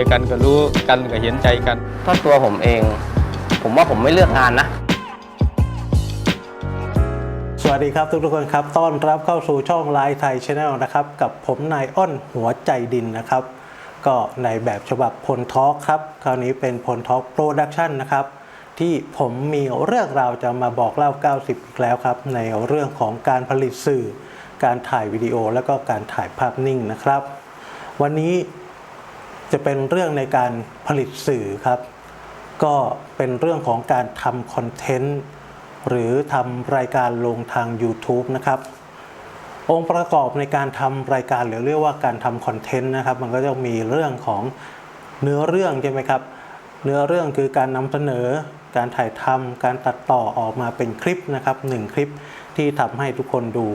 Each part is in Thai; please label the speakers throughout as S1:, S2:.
S1: ด้วยกันก็รู้กันก็เห็นใจกัน
S2: ถ้าตัวผมเอง ผมว่าผมไม่เลือกงานนะ
S3: สวัสดีครับทุกๆคนครับ ต้อนรับเข้าสู่ช่องไลน์ไทยชาแนลนะครับ กับผมนายอ้นหัวใจดินนะครับ ก็ในแบบฉบับพลทอล์กครับ คราวนี้เป็นพลทอล์กโปรดักชันนะครับ ที่ผมมีเรื่องราวจะมาบอกเล่า 90 อีกแล้วครับ ในเรื่องของการผลิตสื่อ การถ่ายวิดีโอ แล้วก็การถ่ายภาพนิ่งนะครับ วันนี้ จะเป็นเรื่องในการผลิตสื่อครับ ก็เป็นเรื่องของการทำคอนเทนต์หรือทำรายการลงทาง YouTube นะครับ องค์ประกอบในการทำรายการหรือเรียกว่าการทำคอนเทนต์นะครับ มันก็จะมีเรื่องของเนื้อเรื่องใช่ไหมครับ เนื้อเรื่องคือการนำเสนอ การถ่ายทำการตัดต่อออกมาเป็นคลิปนะครับหนึ่งคลิปที่ทำให้ทุกคนดู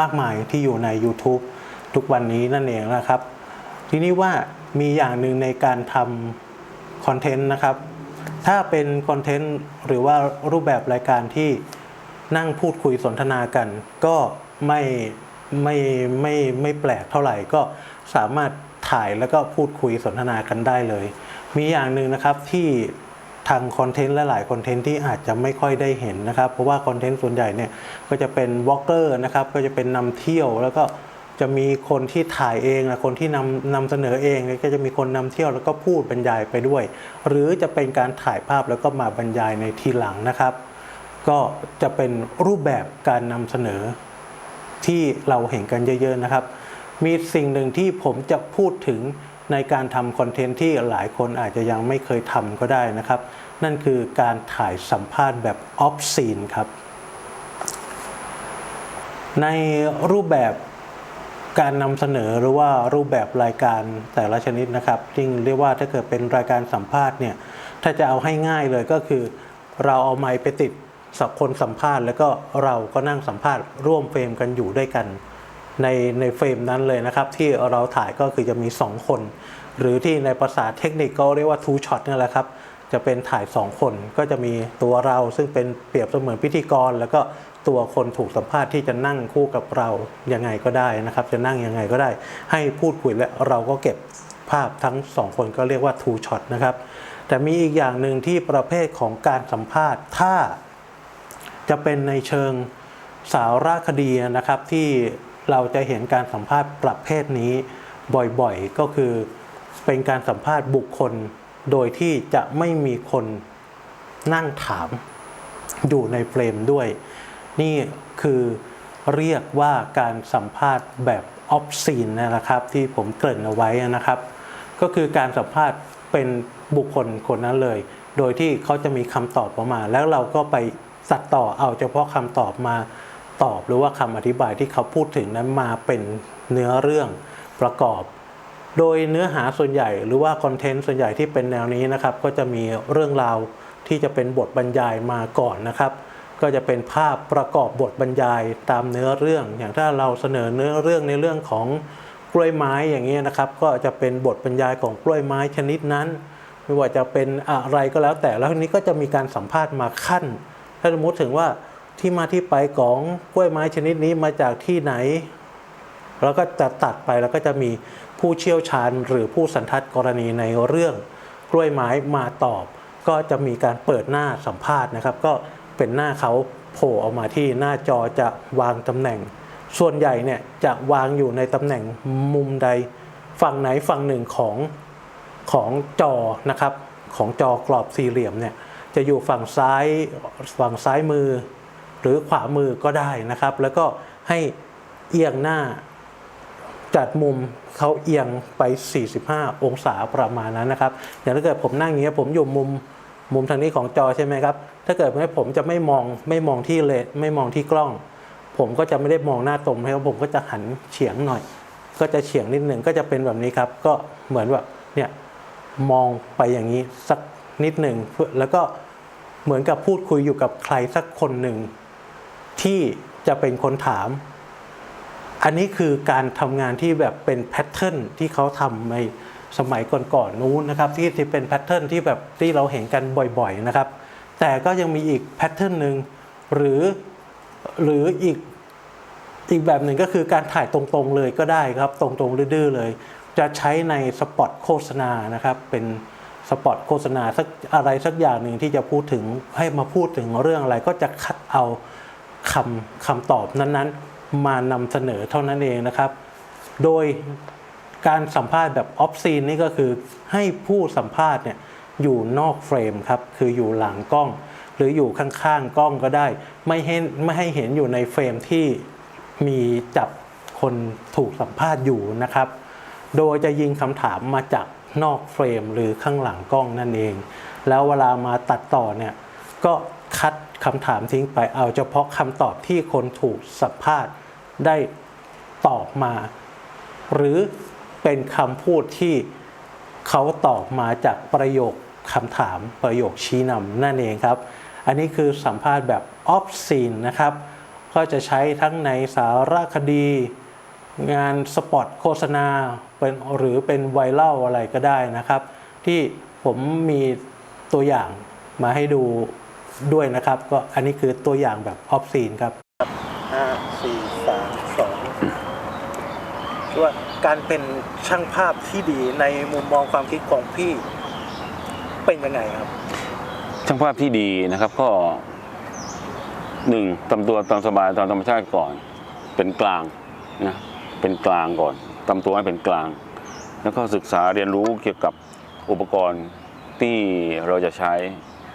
S3: มากมายที่อยู่ใน YouTube ทุกวันนี้นั่นเองนะครับ ทีนี้ว่ามีอย่างหนึ่งในการทำคอนเทนต์นะครับ ถ้าเป็นคอนเทนต์หรือว่ารูปแบบรายการที่นั่งพูดคุยสนทนากัน ก็ไม่ไม่ไม่ไม่แปลกเท่าไหร่ก็สามารถถ่ายแล้วก็พูดคุยสนทนากันได้เลย มีอย่างหนึ่งนะครับที่ทางคอนเทนต์และหลายคอนเทนต์ที่อาจจะไม่ค่อยได้เห็นนะครับ เพราะว่าคอนเทนต์ส่วนใหญ่เนี่ยก็จะเป็นวอล์กเกอร์นะครับก็จะเป็นนำเที่ยวแล้วก็ จะมีคนที่ถ่ายเองนะคนที่นำนำเสนอเองก็จะมีคนนำเที่ยวแล้วก็พูดบรรยายไปด้วย หรือจะเป็นการถ่ายภาพแล้วก็มาบรรยายในทีหลังนะครับ ก็จะเป็นรูปแบบการนำเสนอที่เราเห็นกันเยอะๆนะครับ มีสิ่งหนึ่งที่ผมจะพูดถึงในการทำคอนเทนต์ที่หลายคนอาจจะยังไม่เคยทำก็ได้นะครับ นั่นคือการถ่ายสัมภาษณ์แบบออฟซีนครับ ในรูปแบบ การนำเสนอหรือว่ารูปแบบรายการแต่ละชนิดนะครับที่เรียกว่าถ้าเกิดเป็นรายการสัมภาษณ์เนี่ยถ้าจะเอาให้ง่ายเลยก็คือ เราเอาไมค์ไปติดสักคนสัมภาษณ์ แล้วก็เราก็นั่งสัมภาษณ์ร่วมเฟรมกันอยู่ด้วยกัน ในในเฟรมนั้นเลยนะครับ ที่เราถ่ายก็คือจะมี 2 คน หรือที่ในภาษาเทคนิคก็เรียกว่า two shot นี่แหละครับ จะเป็นถ่าย 2 คน ก็จะมีตัวเราซึ่งเป็นเปรียบเสมือนพิธีกร แล้วก็ตัวคนถูกสัมภาษณ์ที่จะนั่งคู่กับเรายังไงก็ได้นะครับ จะนั่งยังไงก็ได้ ให้พูดคุยและเราก็เก็บภาพทั้ง 2 คนก็เรียกว่า two shot นะครับ แต่มีอีกอย่างหนึ่งที่ประเภทของการสัมภาษณ์ ถ้าจะเป็นในเชิงสารคดีนะครับที่เราจะเห็นการสัมภาษณ์ประเภทนี้บ่อยๆ ก็คือเป็นการสัมภาษณ์บุคคล โดยที่จะไม่มีคนนั่งถามอยู่ในเฟรมด้วย นี่คือเรียกว่าการสัมภาษณ์แบบออฟซีนนะครับ ที่ผมเกริ่นเอาไว้นะครับ ก็คือการสัมภาษณ์เป็นบุคคลคนนั้นเลย โดยที่เขาจะมีคำตอบออกมา แล้วเราก็ไปตัดต่อเอาเฉพาะคำตอบมาตอบ หรือว่าคำอธิบายที่เขาพูดถึงนั้นมาเป็นเนื้อเรื่องประกอบ โดยเนื้อหาส่วนใหญ่หรือว่าคอนเทนต์ส่วนใหญ่ที่เป็นแนวนี้นะครับ ก็จะมีเรื่องราวที่จะเป็นบทบรรยายมาก่อนนะครับ ก็จะเป็นภาพประกอบบทบรรยายตามเนื้อเรื่อง อย่างถ้าเราเสนอเนื้อเรื่องในเรื่องของกล้วยไม้อย่างนี้ยนะครับ ก็จะเป็นบทบรรยายของกล้วยไม้ชนิดนั้น ไม่ว่าจะเป็นอะไรก็แล้วแต่แล้วทีนี้ก็จะมีการสัมภาษณ์มาขั้น ถ้าสมมติถึงว่าที่มาที่ไปของกล้วยไม้ชนิดนี้มาจากที่ไหน แล้วก็จะตัดไปแล้วก็จะมี ผู้เชี่ยวชาญหรือผู้สันทัดกรณีในเรื่องกล้วยไม้มาตอบ ก็จะมีการเปิดหน้าสัมภาษณ์นะครับ ก็เป็นหน้าเขาโผล่ออกมาที่หน้าจอจะวางตำแหน่ง ส่วนใหญ่เนี่ยจะวางอยู่ในตำแหน่งมุมใด ฝั่งไหนฝั่งหนึ่งของของจอนะครับ ของจอกรอบสี่เหลี่ยมเนี่ยจะอยู่ฝั่งซ้ายฝั่งซ้ายมือ หรือขวามือก็ได้นะครับ แล้วก็ให้เอียงหน้า จัดมุมเขาเอียงไป 45 องศาประมาณนั้นนะครับ อย่างถ้าเกิดผมนั่งอย่างเงี้ยผมอยู่มุมมุมทางนี้ของจอใช่ไหมครับ ถ้าเกิดให้ผมจะไม่มองไม่มองที่เลนไม่มองที่กล้อง ผมก็จะไม่ได้มองหน้าตรงนะครับผมก็จะหันเฉียงหน่อย ก็จะเฉียงนิดหนึ่งก็จะเป็นแบบนี้ครับ ก็เหมือนแบบเนี่ยมองไปอย่างนี้สักนิดหนึ่งแล้วก็เหมือนกับพูดคุยอยู่กับใครสักคนหนึ่งที่จะเป็นคนถาม อันนี้คือการทำงานที่แบบเป็นแพทเทิร์นที่เขาทำในสมัยก่อนๆนู้นนะครับที่ที่เป็นแพทเทิร์นที่แบบที่เราเห็นกันบ่อยๆนะครับ แต่ก็ยังมีอีกแพทเทิร์นหนึ่งหรือหรืออีกอีกแบบหนึ่งก็คือการถ่ายตรงๆเลยก็ได้ครับ ตรงๆดื้อๆเลย จะใช้ในสปอตโฆษณานะครับ เป็นสปอตโฆษณาสักอะไรสักอย่างหนึ่งที่จะพูดถึงให้มาพูดถึงเรื่องอะไรก็จะคัดเอาคำคำตอบนั้นๆ มานำเสนอเท่านั้นเองนะครับ โดยการสัมภาษณ์แบบออฟซีนนี่ก็คือให้ผู้สัมภาษณ์เนี่ยอยู่นอกเฟรมครับ คืออยู่หลังกล้อง หรืออยู่ข้างๆกล้องก็ได้ ไม่ให้ไม่ให้เห็นอยู่ในเฟรมที่มีจับคนถูกสัมภาษณ์อยู่นะครับ โดยจะยิงคำถามมาจากนอกเฟรมหรือข้างหลังกล้องนั่นเอง แล้วเวลามาตัดต่อเนี่ยก็ คำถามทิ้งไปเอาเฉพาะคำตอบที่คนถูกสัมภาษณ์ได้ตอบมา หรือเป็นคำพูดที่เขาตอบมาจากประโยคคำถามประโยคชี้นำนั่นเองครับ อันนี้คือสัมภาษณ์แบบออฟซีนนะครับ ก็จะใช้ทั้งในสารคดี งานสปอตโฆษณาเป็นหรือเป็นไวรัลอะไรก็ได้นะครับ ที่ผมมีตัวอย่างมาให้ดู ด้วยนะครับ ก็อันนี้คือตัวอย่างแบบออฟซีนครับห้าสี่สามสองว่าการเป็นช่างภาพที่ดีในมุมมองความคิดของพี่เป็นยังไงครับ
S4: ช่างภาพที่ดีนะครับก็หนึ่งทำตัวตามสบายตามธรรมชาติก่อน เป็นกลางนะเป็นกลางก่อนทำตัวให้เป็นกลาง แล้วก็ศึกษาเรียนรู้เกี่ยวกับอุปกรณ์ที่เราจะใช้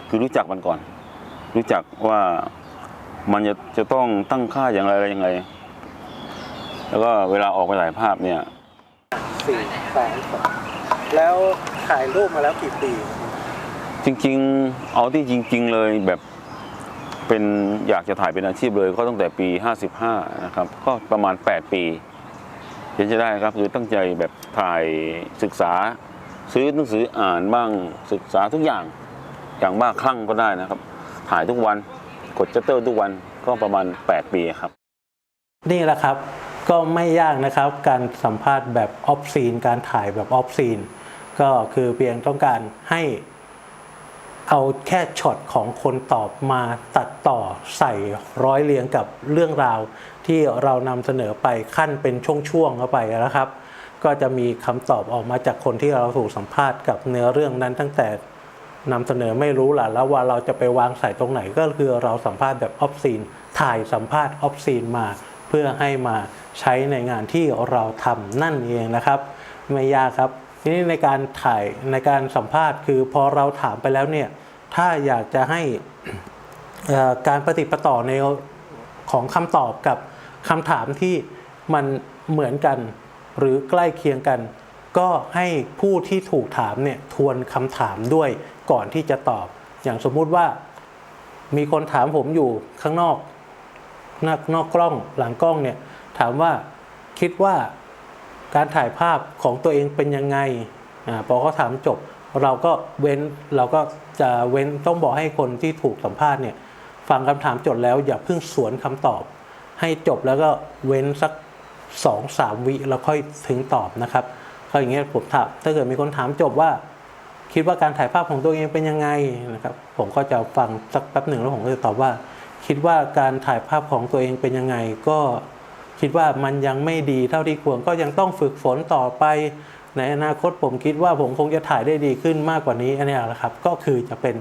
S4: คือรู้จักมันก่อน รู้จักว่ามันจะจะต้องตั้งค่าอย่างไรอะไรยังไง แล้วก็เวลาออกไปถ่ายภาพเนี่ย
S3: สี่สามสองแล้วถ่ายรูปมาแล้วกี่ปี
S4: จริง ๆ เอาที่จริง ๆ เลยแบบเป็นอยากจะถ่ายเป็นอาชีพเลยก็ตั้งแต่ปี 55 นะครับ ก็ประมาณ 8 ปีเห็นจะได้ครับคือตั้งใจแบบถ่ายศึกษา ซื้อหนังสืออ่านบ้างศึกษาทุกอย่างอย่างมากคลั่งก็ได้นะครับ ถ่ายทุกวันกดจัตเตอร์ทุกวันก็ประมาณ 8 ปีครับ
S3: นี่แหละครับก็ไม่ยากนะครับการสัมภาษณ์แบบออฟซีนการถ่ายแบบออฟซีนก็คือเพียงต้องการให้เอาแค่ช็อตของคนตอบมาตัดต่อใส่ร้อยเรียงกับเรื่องราว ที่เรานำเสนอไปขั้นเป็นช่วงๆเข้าไปนะครับ ก็จะมีคำตอบออกมาจากคนที่เราถูกสัมภาษณ์กับเนื้อเรื่องนั้นตั้งแต่ นำเสนอไม่รู้ล่ะแล้วว่าเราจะไปวางใส่ตรงไหนก็คือเราสัมภาษณ์แบบออฟซีนถ่ายสัมภาษณ์ออฟซีนมา เพื่อให้มาใช้ในงานที่เราทำนั่นเองนะครับ ไม่ยากครับทีนี้ในการถ่ายในการสัมภาษณ์ คือพอเราถามไปแล้วเนี่ยถ้าอยากจะให้การปฏิปต่อในของคำตอบกับคำถามที่มันเหมือนกันหรือใกล้เคียงกัน ก็ให้ผู้ที่ถูกถามเนี่ยทวนคำถามด้วยก่อนที่จะตอบ อย่างสมมุติว่า มีคนถามผมอยู่ข้างนอกนอกนอกกล้องหลังกล้องเนี่ยถามว่าคิดว่าการถ่ายภาพของตัวเองเป็นยังไงอาพอเขาถามจบ เราก็เว้นเราก็จะเว้นต้องบอกให้คนที่ถูกสัมภาษณ์เนี่ยฟังคำถามจบแล้วอย่าเพิ่งสวนคำตอบ ให้จบแล้วก็เว้นสักสองสามวิแล้วค่อยถึงตอบนะครับ ก็อย่างเงี้ยผมถามถ้าเกิดมีคนถามจบว่า คิดว่าการถ่ายภาพของตัวเองเป็นยังไงนะครับผมก็จะฟังสักแป๊บหนึ่งแล้วผมก็จะตอบว่า คิดว่าการถ่ายภาพของตัวเองเป็นยังไง ก็คิดว่ามันยังไม่ดีเท่าที่ควรก็ยังต้องฝึกฝนต่อไปในอนาคตผมคิดว่าผมคงจะถ่ายได้ดีขึ้นมากกว่านี้อันนี้แหละครับ ก็คือจะเป็น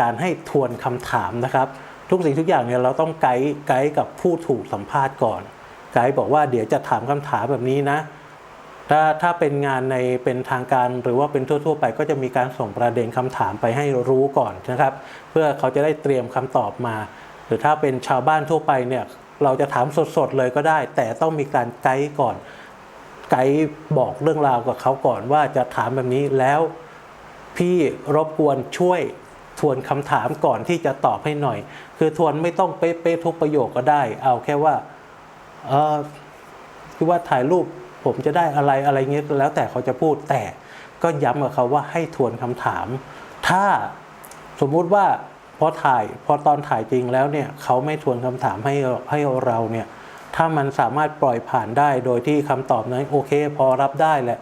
S3: การให้ทวนคำถามนะครับ ทุกสิ่งทุกอย่างเนี่ยเราต้องไกด์ไกด์กับผู้ถูกสัมภาษณ์ก่อน ไกด์บอกว่าเดี๋ยวจะถามคำถามแบบนี้นะ ถ้าถ้าเป็นงานในเป็นทางการหรือว่าเป็นทั่ว ๆ ไป ก็จะมีการส่งประเด็นคำถามไปให้รู้ก่อนนะครับ เพื่อเขาจะได้เตรียมคำตอบมา หรือถ้าเป็นชาวบ้านทั่วไปเนี่ยเราจะถามสดๆเลยก็ได้ แต่ต้องมีการไกด์ก่อน ไกด์บอกเรื่องราวกับเขาก่อนว่าจะถามแบบนี้แล้วพี่รบกวนช่วยทวนคำถามก่อนที่จะตอบให้หน่อย คือทวนไม่ต้องเป๊ะๆทุกประโยคก็ได้ เอาแค่ว่าเออคือว่าถ่ายรูป ผมจะได้อะไรอะไรเงี้ยแล้วแต่เขาจะพูดแต่ก็ย้ำกับเขาว่าให้ทวนคำถาม ถ้าสมมุติว่าพอถ่ายพอตอนถ่ายจริงแล้วเนี่ยเขาไม่ทวนคำถามให้ให้เราเนี่ยถ้ามันสามารถปล่อยผ่านได้โดยที่คำตอบนั้นโอเค พอรับได้แหละ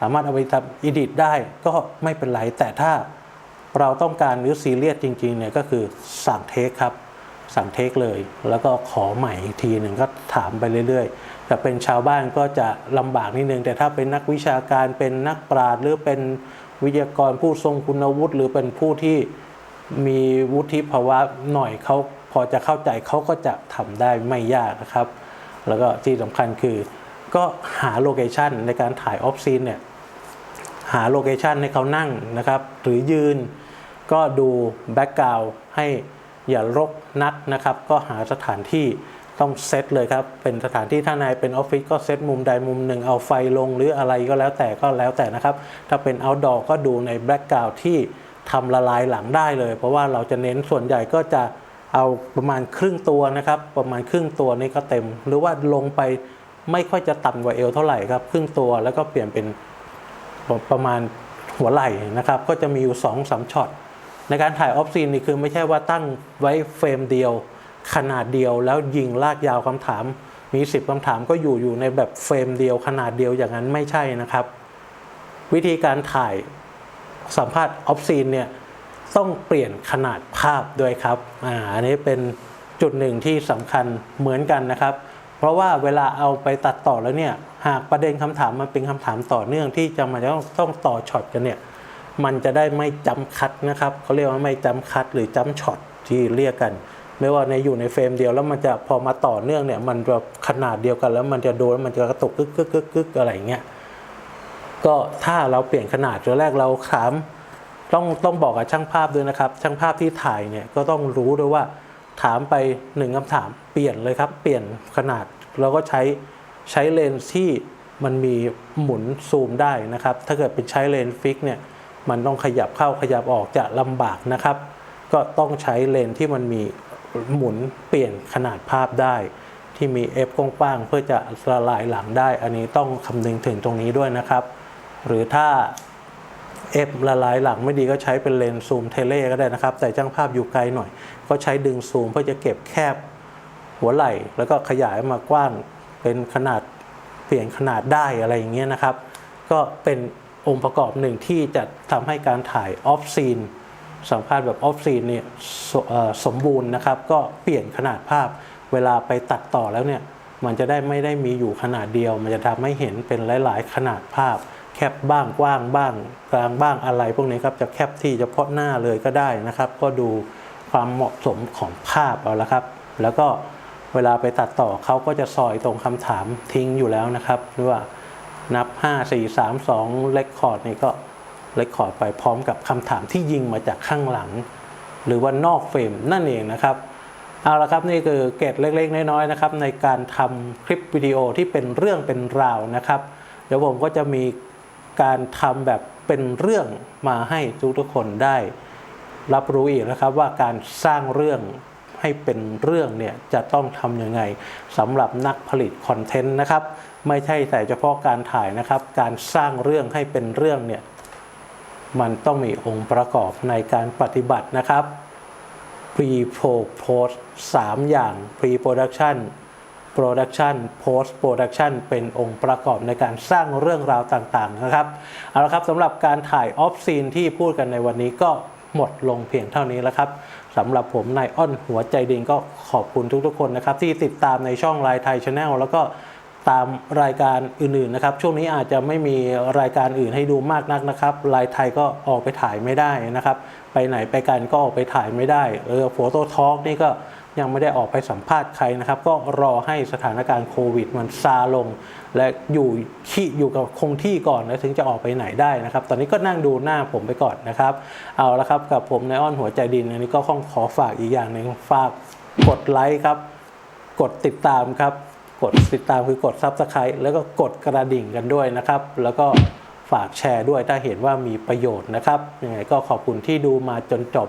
S3: สามารถเอาไปทำอีดิทได้ก็ไม่เป็นไร แต่ถ้าเราต้องการหรือซีเรียสจริงๆเนี่ยก็คือสั่งเทคครับ สั่งเทคเลย แล้วก็ขอใหม่อีกทีหนึ่งก็ถามไปเรื่อยๆ แต่เป็นชาวบ้านก็จะลำบากนิดนึง แต่ถ้าเป็นนักวิชาการเป็นนักปราชญ์หรือเป็นวิทยากรผู้ทรงคุณวุฒิหรือเป็นผู้ที่มีวุฒิภาวะหน่อยเขาพอจะเข้าใจเขาก็จะทำได้ไม่ยากนะครับ แล้วก็ที่สำคัญคือ ก็หาโลเคชันในการถ่ายออฟซีนเนี่ยหาโลเคชันให้เขานั่งนะครับ หรือยืนก็ดูแบ็กกราวให้อย่ารกนักนะครับ ก็หาสถานที่ ต้องเซตเลยครับ เป็นสถานที่ถ้านายเป็นออฟฟิศก็เซตมุมใดมุมหนึ่งเอาไฟลงหรืออะไรก็แล้วแต่ก็แล้วแต่นะครับ ถ้าเป็นเอาท์ดอร์ก็ดูในแบล็กกราวที่ทำละลายหลังได้เลย เพราะว่าเราจะเน้นส่วนใหญ่ก็จะเอาประมาณครึ่งตัวนะครับ ประมาณครึ่งตัวนี่ก็เต็ม หรือว่าลงไปไม่ค่อยจะต่ำกว่าเอวเท่าไหร่ครับ ครึ่งตัวแล้วก็เปลี่ยนเป็นประมาณหัวไหล่นะครับ ก็จะมีอยู่2อสช็อตในการถ่ายออฟซีนนี่คือไม่ใช่ว่าตั้งไว้เฟรมเดียว ขนาดเดียวแล้วยิงลากยาวคำถาม มี 10คำถามก็อยู่อยู่ในแบบเฟรมเดียวขนาดเดียวอย่างนั้นไม่ใช่นะครับ วิธีการถ่ายสัมภาษณ์ออฟซีนเนี่ยต้องเปลี่ยนขนาดภาพด้วยครับอ่าอันนี้เป็นจุดหนึ่งที่สำคัญเหมือนกันนะครับ เพราะว่าเวลาเอาไปตัดต่อแล้วเนี่ยหากประเด็นคำถามมันเป็นคำถามต่อเนื่องที่จะมันจะต้องต้องต่อช็อตกันเนี่ยมันจะได้ไม่จำคัดนะครับเขาเรียกว่าไม่จำคัดหรือจำช็อตที่เรียกกัน ไม่ว่าในอยู่ในเฟรมเดียวแล้วมันจะพอมาต่อเนื่องเนี่ย มันแบบขนาดเดียวกัน แล้วมันจะโดนแล้วมันจะกระตุกกึกกึกกึกกึกอะไรอย่างเงี้ยก็ถ้าเราเปลี่ยนขนาดตัวแรกเราถามต้องต้องบอกกับช่างภาพด้วยนะครับ ช่างภาพที่ถ่ายเนี่ยก็ต้องรู้ด้วยว่าถามไปหนึ่งคำถามเปลี่ยนเลยครับ เปลี่ยนขนาดเราก็ใช้ใช้เลนส์ที่มันมีหมุนซูมได้นะครับ ถ้าเกิดเป็นใช้เลนส์ฟิกเนี่ยมันต้องขยับเข้าขยับออกจะลำบากนะครับ ก็ต้องใช้เลนส์ที่มันมี หมุนเปลี่ยนขนาดภาพได้ ที่มีเอฟกว้างๆเพื่อจะละลายหลังได้ อันนี้ต้องคำนึงถึงตรงนี้ด้วยนะครับ หรือถ้าเอฟละลายหลังไม่ดีก็ใช้เป็นเลนส์ซูมเทเลก็ได้นะครับ แต่จ้างภาพอยู่ไกลหน่อย ก็ใช้ดึงซูมเพื่อจะเก็บแคบหัวไหล่ แล้วก็ขยายมากว้างเป็นขนาดเปลี่ยนขนาดได้อะไรอย่างเงี้ยนะครับ ก็เป็นองค์ประกอบหนึ่งที่จะทำให้การถ่ายออฟซีน สัมภาษณ์แบบออฟซีนเนี่ยสสมบูรณ์นะครับ ก็เปลี่ยนขนาดภาพเวลาไปตัดต่อแล้วเนี่ยมันจะได้ไม่ได้มีอยู่ขนาดเดียว มันจะทำให้เห็นเป็นหลาย ๆ ขนาดภาพ แคบบ้างกว้างบ้าง กลางบ้างอะไร พวกนี้ครับจะแคบที่เฉพาะหน้าเลยก็ได้นะครับ ก็ดูความเหมาะสมของภาพเอาละครับ แล้วก็เวลาไปตัดต่อเขาก็จะซอยตรงคำถามทิ้งอยู่แล้วนะครับหรือว่านับ 5 4 3 2เลคคอร์ดนี่ก็ เลคคอร์ดไปพร้อมกับคำถามที่ยิงมาจากข้างหลัง หรือว่านอกเฟรมนั่นเองนะครับเอาละครับนี่คือเกร็ดเล็กๆ น้อยๆนะครับในการทำคลิปวิดีโอที่เป็นเรื่องเป็นราวนะครับ เดี๋ยวผมก็จะมีการทำแบบเป็นเรื่องมาให้ทุกๆคนได้ รับรู้อีกนะครับว่าการสร้างเรื่องให้เป็นเรื่องเนี่ยจะต้องทำยังไงสำหรับนักผลิตคอนเทนต์นะครับ ไม่ใช่แต่เฉพาะการถ่ายนะครับ การสร้างเรื่องให้เป็นเรื่องเนี่ย มันต้องมีองค์ประกอบในการปฏิบัตินะครับ pre pro post 3 อย่าง pre production production post production เป็นองค์ประกอบในการสร้างเรื่องราวต่างๆนะครับ เอาละครับสำหรับการถ่าย off scene ที่พูดกันในวันนี้ก็หมดลงเพียงเท่านี้แล้วครับสำหรับผมนายอ้อนหัวใจดินก็ขอบคุณทุกๆคนนะครับ ที่ติดตามในช่องไลน์ไทยชาแนลแล้วก็ ตามรายการอื่นๆนะครับ ช่วงนี้อาจจะไม่มีรายการอื่นให้ดูมากนักนะครับไลน์ไทยก็ออกไปถ่ายไม่ได้นะครับ ไปไหนไปกันก็ออกไปถ่ายไม่ได้เออโฟโต้ทอล์กนี่ก็ยังไม่ได้ออกไปสัมภาษณ์ใครนะครับ ก็รอให้สถานการณ์โควิดมันซาลง และอยู่ที่อยู่กับคงที่ก่อนแล้วถึงจะออกไปไหนได้นะครับ ตอนนี้ก็นั่งดูหน้าผมไปก่อนนะครับ เอาละครับกับผมนายอ้อนหัวใจดินอันนี้ก็ต้องขอฝากอีกอย่างหนึ่งฝากกดไลค์ครับ กดติดตามครับ กดติดตามคือกด Subscribe แล้วก็กดกระดิ่งกันด้วยนะครับ แล้วก็ฝากแชร์ด้วยถ้าเห็นว่ามีประโยชน์นะครับยังไงก็ขอบคุณที่ดูมาจนจบ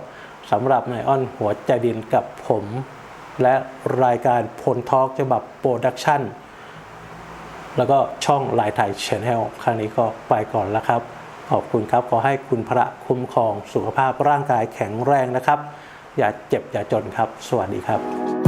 S3: สำหรับนายอ้อนหัวใจดินกับผม และรายการพลทอล์กฉบับโปรดักชั่นแล้วก็ช่องลายไทยชนแนลครั้งนี้ก็ไปก่อนแล้วครับ ขอบคุณครับ ขอให้คุณพระคุ้มครองสุขภาพร่างกายแข็งแรงนะครับ อย่าเจ็บอย่าจนครับ สวัสดีครับ